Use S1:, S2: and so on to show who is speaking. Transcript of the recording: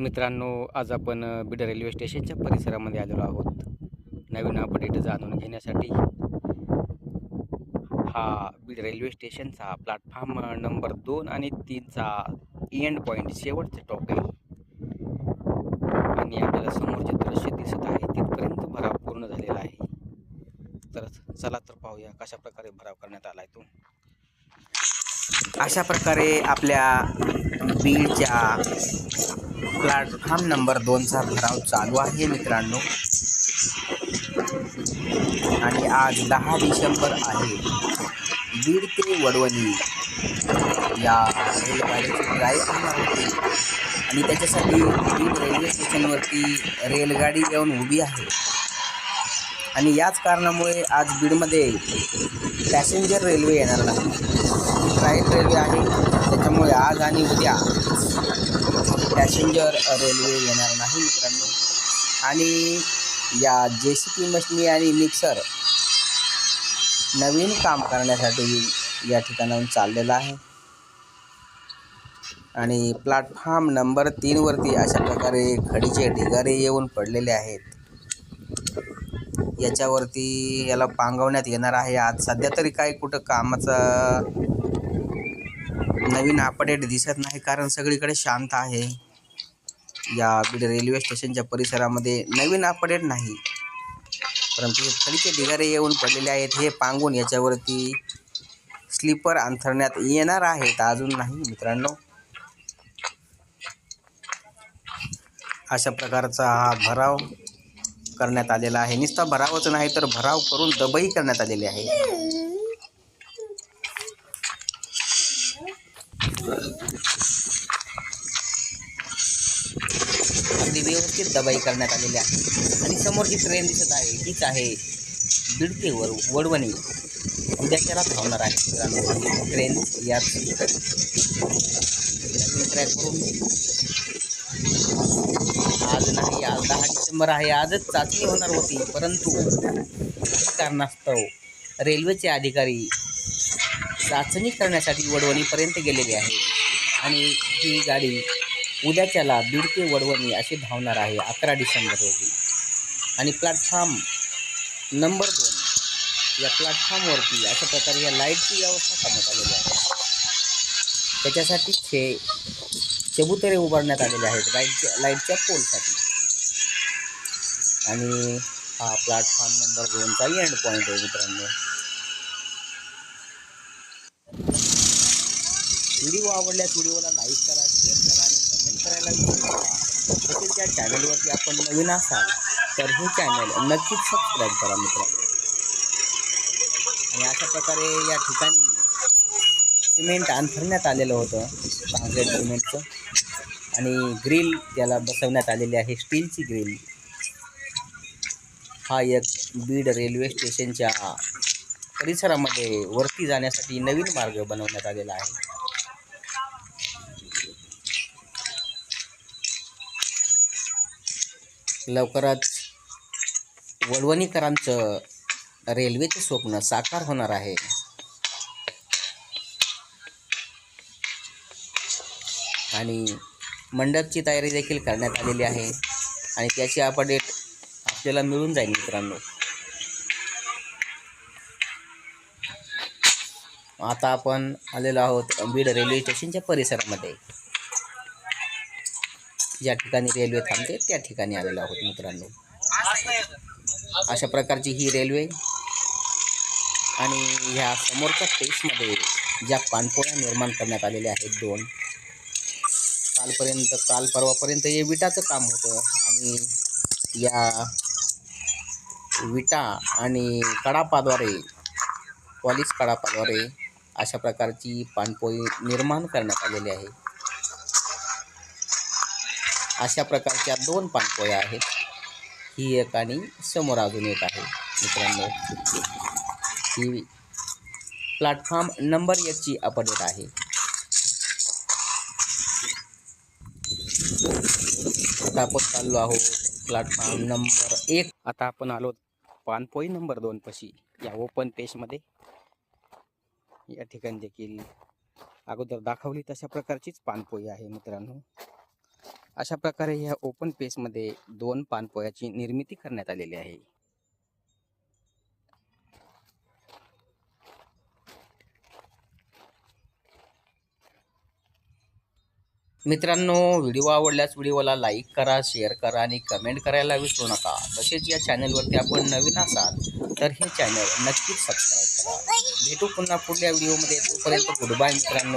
S1: मित्रांनो आज आपण बीड रेल्वे स्टेशनच्या परिसरामध्ये आलेलो आहोत. नवीन अपडेट जाणून घेण्यासाठी हा बीड रेल्वे स्टेशनचा प्लॅटफॉर्म नंबर दोन आणि तीनचा एंड पॉईंट शेवटचे टॉप आहे. आणि आपल्याला समोर जे दृश्य दिसत आहे तिथपर्यंत भराव पूर्ण झालेला आहे. तर चला तर पाहूया कशा प्रकारे भराव करण्यात आला आहे तो. अशा प्रकारे आपल्या बीडच्या प्लॅटफॉर्म नंबर दोनचा भराव चालू आहे मित्रांनो. आणि आज दहा डिसेंबर आहे. बीड ते वडवणी या रेलगाडीची ड्राईव्ह होणार होती आणि त्याच्यासाठी बीड रेल्वे स्टेशनवरती रेलगाडी येऊन उभी आहे. आणि याच कारणामुळे आज बीडमध्ये पॅसेंजर रेल्वे येणार नाही. ट्रायल रेल्वे आहे. त्याच्यामुळे आज आणि उद्या पॅसेंजर रेल्वे येणार नाही मित्रांनो. आणि या जे सी पी मशनी आणि मिक्सर नवीन काम करण्यासाठी या ठिकाणाहून चाललेला आहे. आणि प्लॅटफॉर्म नंबर तीनवरती अशा प्रकारे खडीचे ढिगारे येऊन पडलेले आहेत. याच्यावरती याला पांगवण्यात येणार आहे. आज सध्या तरी काही कुठं कामाचा नवीन अपडेट दिसत नाही कारण सगळीकडे शांत आहे. या बीड रेल्वे स्टेशनच्या परिसरामध्ये नवीन अपडेट नाही. परंतु हे खडीचे ढिगारे येऊन पडलेले आहेत. हे पांगून याच्यावरती स्लीपर अंथरण्यात येणार आहेत. अजून नाही मित्रांनो. अशा प्रकारचा हा भराव करण्यात आलेला आहे. नुसता भरावच नाही तर भराव करून दबई करण्यात आलेली आहे. अगदी व्यवस्थित दबाई करण्यात आलेली आहे. आणि समोरची ट्रेन दिसत आहे. हीच आहे बीड ते वर वडवणी उद्याच्याला धावणार आहे. ट्रेन याच ट्रॅक करून आज नाही आज दहा डिसेंबर आहे. आजच चाचणी होणार होती. परंतु कारणास्तव रेल्वेचे अधिकारी चाचणी करण्यासाठी वडवणीपर्यंत गेलेली आहे. आणि ही गाडी उद्याच्याला बीड ते वडवणी अशी धावणार आहे अकरा डिसेंबर रोजी. आणि प्लॅटफॉर्म नंबर दोन या प्लॅटफॉर्मवरती अशा प्रकारे या लाईटची व्यवस्था करण्यात आलेली आहे. त्याच्यासाठी हे चबुतरे उभारण्यात आलेले आहेत लाईटच्या लाईटच्या पोलसाठी. आणि हा प्लॅटफॉर्म नंबर दोनचा एंड पॉईंट आहे मित्रांनो. व्हिडिओ आवडल्यास व्हिडिओला लाईक करा शेअर करा आणि कमेंट करायला विसरू नका. तसेच या चॅनलवरती आपण नवीन असाल तर हे चॅनल नक्कीच सबस्क्राईब करा मित्रांनो. आणि अशा प्रकारे या ठिकाणी सिमेंट अंथरण्यात आलेलं होतं काँक्रीट सिमेंटचं आणि ग्रिल त्याला बसवण्यात आलेली आहे स्टीलची ग्रिल हा एक बीड रेल्वे स्टेशनच्या परिसरामध्ये वरती जाण्यासाठी नवीन मार्ग बनवण्यात आलेला आहे. लवकरच वळवणीकरांचं रेल्वेचं स्वप्न साकार होणार आहे. आणि मंडपची तयारी देखील करण्यात आलेली आहे. आणि त्याची अपडेट आपल्याला मिळून जाईल मित्रांनो. आता आपण आलेलो आहोत बीड रेल्वे स्टेशनच्या परिसरामध्ये. ज्या ठिकाणी रेल्वे थांबते त्या ठिकाणी आलेलो आहोत मित्रांनो. अशा प्रकारची ही रेल्वे आणि ह्या समोरच्या स्पेसमध्ये ज्या पाणपोळ्या निर्माण करण्यात आलेल्या आहेत दोन कालपर्यंत काल परवापर्यंत हे विटाचं काम होतं आणि या विटा आणि कडापाद्वारे पॉलिश कडापाद्वारे अशा प्रकारची पाणपोळी निर्माण करण्यात आलेली आहे. अशा प्रकारच्या दोन पाणपोळ्या आहेत. ही एक आणि समोर अजून एक आहे. मित्रांनो ही प्लॅटफॉर्म नंबर एकची अपडेट आहे. आता आपण चाललो आहोत प्लॅटफॉर्म नंबर एक. आता आपण आलो पानपोळी नंबर दोन पशी या ओपन पेजमध्ये या ठिकाणी देखील अगोदर दाखवली तशा प्रकारचीच पानपोई आहे मित्रांनो. अशा प्रकारे ह्या ओपन पेसमध्ये दोन पानपोह्याची निर्मिती करण्यात आलेली आहे. मित्रांनो व्हिडिओ आवडल्यास व्हिडिओला लाईक करा शेअर करा आणि कमेंट करायला विसरू नका. तसेच या चॅनलवरती आपण नवीन असाल तर हे चॅनल नक्कीच सबस्क्राईब करा. भेटू पुन्हा पुढल्या व्हिडिओमध्ये तोपर्यंत गुड बाय मित्रांनो.